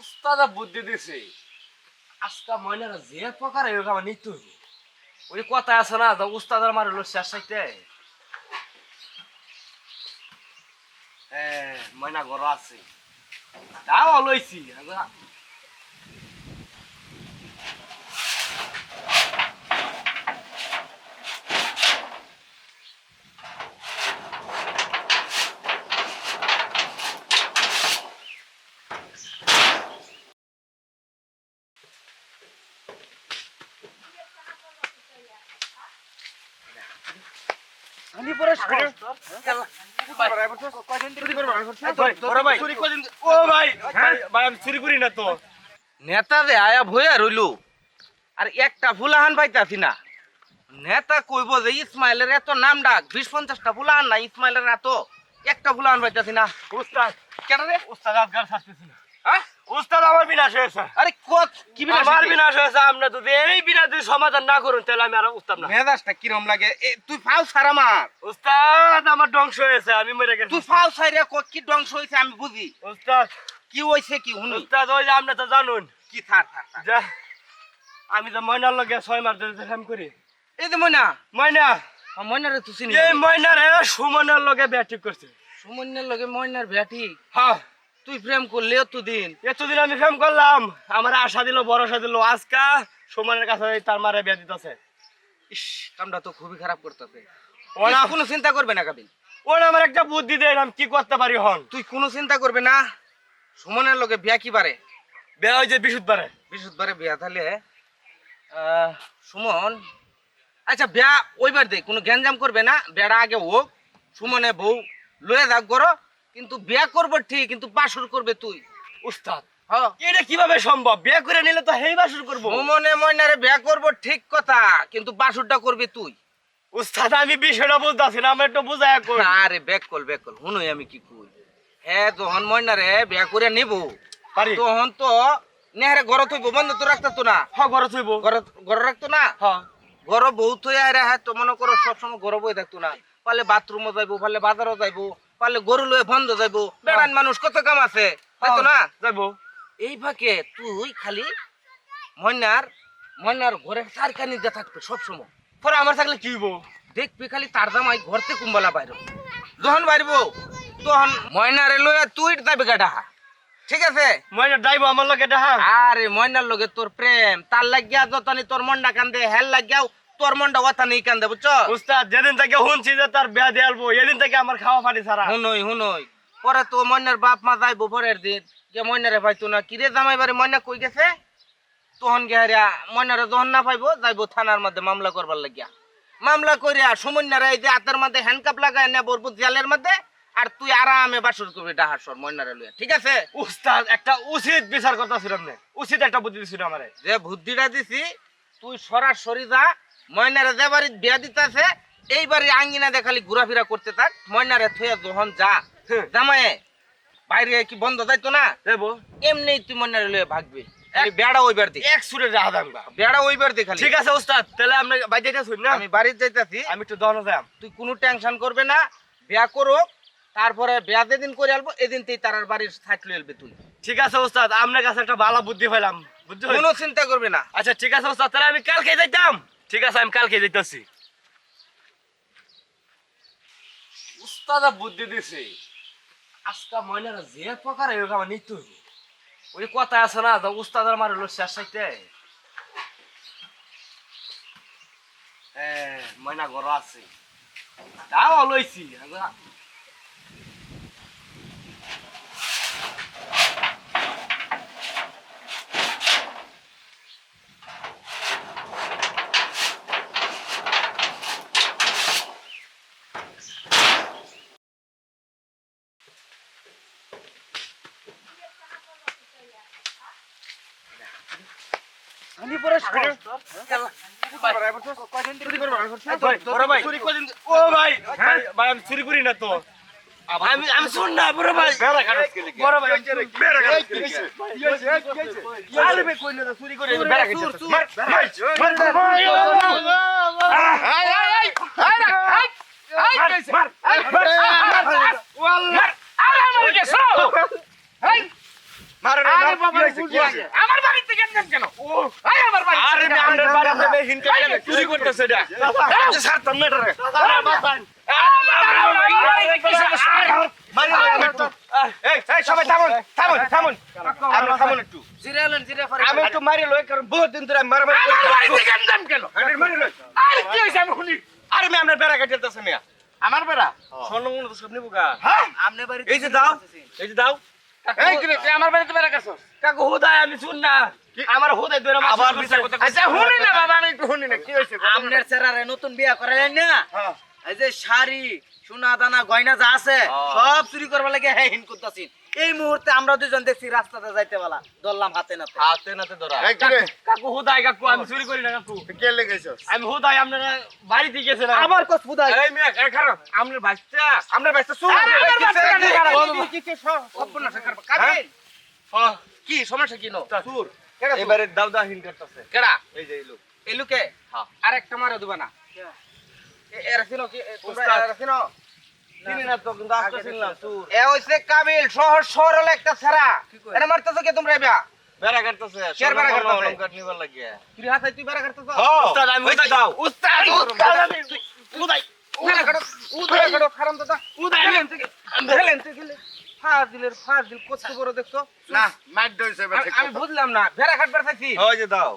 উস্তাদা বুদ্ধি দিছে। আজকা ময়নারা যে প্রকার এরকম আমার নিতে ওই কথা আছে না, যে উস্তাদার মার হলো শেষ সাইতে ময়না ঘর আছে। তাও লইছি। আমি পরে ও ভাই ভাই আমি চুরি করি না তো। নেতা দে আয়া ভয়া রইলু। আর একটা ফুলাহান পাইতাছি না। নেতা কইব যে ইসমাইলের এত নাম ডাক বিশ পঞ্চাশটা ফুলাহান না ইসমাইলের এত একটা ফুলাহান পাইতাছি না। উস্তাদ। কেন রে? উস্তাদ আজকাল শাস্তেছি না। হ্যাঁ? উস্তাদ আমার বিনাশ হয়েছে। আরে কত কি বিনাশ আমার? বিনাশ হয়েছে আপনি যদি এই বিনাশ যদি সমাধান না করুন তাহলে আমি আর উস্তাদ না। মেজাজটা কিরম লাগে? তুই ফাও সারা মার উস্তাদ আমার ধ্বংস হয়েছে আমি মরে গেছি। তুই ফাও সাইরে ক- কি ধ্বংস হইছে আমি বুঝি। উস্তাদ। কি হইছে কি হুনি উস্তাদ ওই যে আপনি তো জানুন। কি থার থার আমি তো ময়নার লগে ছয় মাস ধরে কাম করি। এই যে ময়না। ময়না। ময়নারে তুই চিনি এই ময়নারে সুমনের লগে বিয়া করছে। সুমন্যের লগে ময়নার ব্যাটি হ্যাঁ। তুই প্রেম করলি তুই দিন এতদিন আমি ফেম করলাম। আমার আশা দিল ভরসা দিল। আজকা সুমনের কাছে তার মারে বিয়া দিতেছে। ইস কামটা তো খুবই খারাপ করতেছে। ওরা কোনো চিন্তা করবে না কাবিল ওরা আমার একটা বুদ্ধি দেন আমি কি করতে পারি হন? তুই কোনো চিন্তা করবে না। সুমনের লগে বিয়া কি বারে? বিয়া হয়েছে বিশুদ্ধবারে বৃহস্পতিবারে বিয়া তাহলে আহ, সুমন আচ্ছা বিয়া ওইবার দে কোনো গ্যাঞ্জাম করবে না। বেড়া আগে হোক। সুমনে বউ লয়ে যাক করো কিন্তু বিয়া করব ঠিক কিন্তু বাসর করবে তুই। উস্তাদ হ্যাঁ। এটা কীভাবে সম্ভব? বিয়া করে নিলে তো হেই বাসুর করব। সুমনে ময়নারে বিয়া করব ঠিক কথা কিন্তু বাসরটা করবে তুই। উস্তাদ আমি বিষয়টা বুঝতেছি না আমি একটু বুঝাই কই আরে কল কল হুনই আমি কি কই। হ্যাঁ যখন ময়নারে বিয়া করে নিব তখন তো নেহারে ঘর থইব বন্ধ তো রাখতো তো না। হ্যাঁ ঘরে থইব। ঘর ঘর রাখতো না? হ্যাঁ। ঘর বহুত হয়ে আরে হ্যাঁ তো মনে করো সবসময় ঘর বই থাকতো না। পালে বাথরুমও যাইবো পালে বাজারও যাইবো। পালে গরু লয়ে বন্ধ যাইবো। বেড়ান মানুষ কত কাম আছে? হয়তো না? যাইবো। এই ফাঁকে তুই খালি ময়নার ময়নার ঘরে চারখানি দিয়ে থাকবে সবসময়। পরে আমার থাকলে কি হইব? দেখবি খালি তার জামাই ঘরতে কুম্বলা বাইর। যখন বাইরবো? তখন ময়নারে লইয়া তুই যাবি গাডা ঠিক আছে? ময়না যাইবো আমার লগে হ্যাঁ আরে ময়নার লগে তোর প্রেম তার লাগিয়া যতনি তোর মনটা কান্দে হেল লাগিয়াও তোর মনটা কথা নেই কান্দে বুঝছ? উস্তাদ যেদিন থেকে শুনছি যে তার বিয়া দিয়ে আলবো এদিন থেকে আমার খাওয়া পানি ছাড়া। হুনই হুনই। পরে তো বাপ মা যাইবো পরের দিন। যে ময়নারে পাইতো না কিরে জামাই বাড়ি ময়না কই গেছে? তখন গিয়া ময়নারে যখন না পাইবো যাইবো থানার মধ্যে মামলা করবার লাগিয়া। মামলা করিয়া সুমন্যারে এই যে হাতের মধ্যে হ্যান্ডকাপ লাগাই নে বরবু জেলের মধ্যে আর তুই আরামে বাসর করবি ডাহার সর ময়নারে লইয়া। ঠিক আছে? উস্তাদ একটা উচিত বিচার করতেছিলাম না। উচিত একটা বুদ্ধি দিছিল আমারে। যে বুদ্ধিটা দিছি তুই সরাসরি যা ময়নারে যে বাড়ির বিয়া দিতেছে এই বাড়ির আঙ্গিনা দিয়ে খালি ঘোরাফেরা করতে থাক। ময়নারে থুয়ে যখন যা। হ্যাঁ। জামায়ে বাইরে কি বন্ধ যাইতো না? দেবো এমনি তুই ময়নারে লয়ে ভাগবি। বেড়া ওইবার দি এক সুরে রাহা দামবা বেড়া ওইবার দি খালি। ঠিক আছে উস্তাদ তাহলে আপনি বাইরে শুন না? আমি বাড়িতে যাইতাছি। আমি একটু দহন যাম তুই কোনো টেনশন করবে না। বিয়া করো তারপরে বিয়া যেদিন করে আলবো এদিন তুই তার বাড়ির থাকলে এলবে তুই। ঠিক আছে উস্তাদ আপনার কাছে একটা ভালো বুদ্ধি পাইলাম বুদ্ধি? কোনো চিন্তা করবে না। আচ্ছা ঠিক আছে উস্তাদ তাহলে আমি কালকে যাইতাম। ঠিক আছে, আমি কালকে যেতেছি বুদ্ধি দিছে। আজকা ময়নারা যে প্রকার এরকম নিতে ওই কথা আছে না উস্তাদার মারে হলো শেষ সাইতে ময়না ঘর আছে। তাও লইছি। আমি পরে ও ভাই। ভাই, ভাই আমি চুরি করি না তো আমি আমি শুন না বড় ভাই বড় ভাই চুরি করে আমার বাড়িতে কেন? আমার আরে? বাড়িতে চুরি করতেছে এটা। এটা আমি একটু মারি লই, কারণ বহুত দিন ধরে মারামারি করি। কেন কেন? কেন? মারি লই। আরে কি হয়েছে? আমি শুনি। আমি আপনার বেড়া কাটিয়ে মিয়া। আমার বেড়া? স্বর্ণমূল্য তো সব নিবো গা। আপনি বাড়িতে এই যে দাও এই যে দাও। এই কি রে, আমার বাড়িতে বেড়া গেছস কাকু হুদায় আমি শুন না আমার হুদায় ধরে মাছ আবার বিচার করতে আচ্ছা শুনি না বাবা আমি একটু শুনি না কি হয়েছে? আমনের চেরারে নতুন বিয়া করালেন না? হ্যাঁ। এই যে শাড়ি সোনা দানা গয়না যা আছে সব চুরি করবার লাগে হ্যাঁ হিন করতেছি এই মুহূর্তে আমরা দুজন দেখছি রাস্তাতে যাইতে বলা। ধরলাম হাতে নাতে। হাতে নাতে ধরা। কি? কাকু? হুদায় কাকু আমি চুরি করি না কাকু। কে লেগেছস? আমি হুদায় আপনারা বাড়িতে গেছিলাম আবার কস ফুদাই এই মিয়া এই খারাপ। আপনার বাচ্চা। আমার বাচ্চা কি কেন? কি- কি- কি করব। কাবিল, হ্যাঁ, কি সমস্যা কি নো? চুর। কেডা চুর? এবারে দাও দাও হিন করতেছে কেডা? এই যে এই লোক। এই লোকে? হ্যাঁ। আরেকটা মারে দিবা না। এ- এরা কি? এ, তোমরা। এরা চিনো এ হইছে কাবিল সহজ সরল একটা ছাড়া। এটা মারতেছো কে তোমরা এবা বেড়া কাটতেছে বেড়া কাটতাছে? অলঙ্কার নিবার লাগিয়া। তুই হাতে তুই বেড়া করতেছো উস্তাদ, আমি যে উস্তাদ। দাও। উস্তাদ উস্তাদ আমি উদাই উদাই কাটো উদাই কাটো খারাম দাদা। উদাই গেলেন থেকে গেলেন থেকে ফাজিলের ফাজিল কত বড় দেখছ? না, মার দইছে এবার আমি- ঠিক আমি কথা। বুঝলাম না ভেড়া কাটবার চাইছি ওই যে দাও।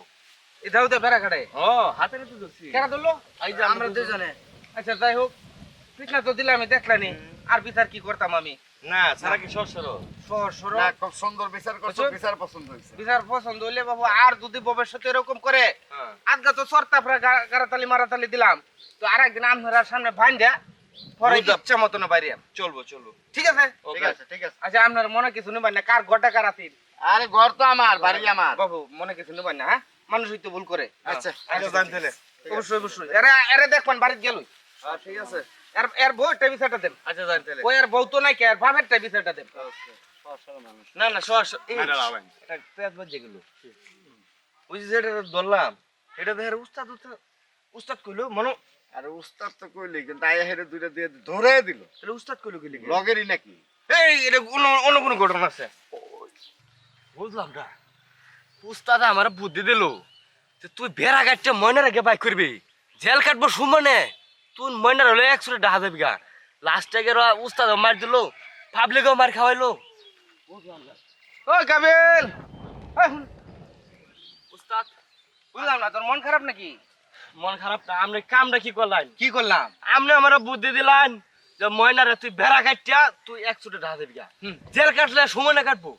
এটাও তো ভেড়া কাটে। ও হাতে নাতে ধরছি। কেন ধরলো আমরা দুজনে। আচ্ছা যাই হোক। পিছনা তো দিলাম আমি দেখলানি আর বিচার কি করতাম আমি? না সারা কি সর সর সর সর না, খুব সুন্দর বিচার করছ, বিচার পছন্দ হয়েছে। বিচার পছন্দ হইলে বাবু আর যদি ভবিষ্যতে এরকম করে হ্যাঁ। আজকে তো সরতাপরা গারাতালি মারাতালি দিলাম। তো আর একদিন আপনারা সামনে পরে ইচ্ছা মতন বাইরে চলবো চলবো। ঠিক আছে? ঠিক আছে, ঠিক আছে। আচ্ছা আপনার মনে কিছু নেবেন না? কার গোটা কার আতির আরে ঘর তো আমার, বাড়ি আমার। বাবু মনে কিছু নেবেন না হ্যাঁ? মানুষ হইতে ভুল করে। আচ্ছা, আচ্ছা জানতে নে। অবশ্যই অবশ্যই। এরা এরা দেখবেন বাড়িতে গেল ঠিক আছে। এর এর বউ একটা দেন। আচ্ছা নে। এর বউ তো নাই কে এর একটা বিষয়টা দেন। না না সর এই, এটা পেঁয়াজ বাজে গেল ওই যে যেটা ধরলাম এটা দেখে উস্তাদ উস্তাদ কইলো মনো আরে উস্তাদ তো কইলি, কিন্তু আয়া হেরে দুইটা দিয়ে ধরে দিল। তাহলে উস্তাদ কইলো কি লিখে? লগেরই নাকি? এই এটা অন্য অন্য কোনো ঘটনা আছে। বুঝলাম না। উস্তাদ আমার বুদ্ধি দিল যে তুই বেড়া কাটতে ময়নার আগে বাইক করবি। জেল কাটবো সুমনে। তুই ময়নার হলে একশো ডাহা দেবি গা। লাস্টে গেল উস্তাদ মার দিল পাবলিকও মার খাওয়াইলো। ওই কাবিল! উস্তাদ বুঝলাম না তোর মন খারাপ নাকি? মন খারাপ না আপনি কামটা কি করলেন কি করলাম? আপনি আমার বুদ্ধি দিলেন যে ময়নারে তুই বেড়া কাটিয়া তুই একশো ডাহা দেবি গা। জেল কাটলে সময় না কাটবো।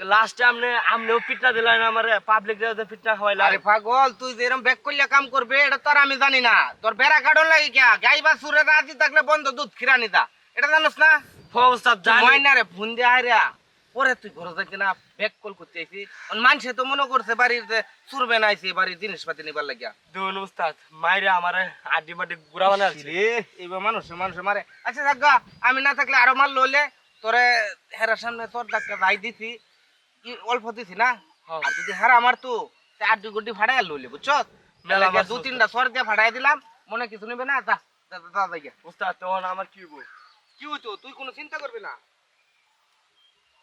লাস্টে আপনি আপনিও পিটনা দিলেন আমার পাবলিক পিটনা খাওয়াইলেন আরে পাগল তুই যে ব্যাক করলে কাম করবে এটা তো আর আমি জানি না। তোর বেড়া কাটন লাগে কে? গাই বা সুরে রাজি থাকলে বন্ধ দুধ খিরানি দা এটা জানোস না? উস্তাদ জানি। ময়না রে ফোন দিয়ে আইরা পরে তুই ঘরে থাকি না ব্যাক কল করতে আইছি। মানুষে তো মনে করছে বাড়িতে সুরবে না আইছি বাড়ির জিনিসপাতি নিবার লাগিয়া। দুন উস্তাদ মাইরে আমারে আড্ডি মাটি গুড়া বানা রে এইবার মানুষে মানুষে মারে। আচ্ছা আমি না থাকলে আরও মারলো হলে তোরে হেরার সামনে তোর ডাক্তার রাই দিছি। কি অল্প দিছি না হ্যাঁ। আর যদি হার আমার তো চার দুই গুটি ফাড়াই লইলে বুঝছ দু তিনটা সর দিয়ে ফাড়াই দিলাম মনে কিছু নেবে না যা দাদা গিয়া। উস্তাদ তখন আমার কি হইবো? কি হইতো তুই কোনো চিন্তা করবি না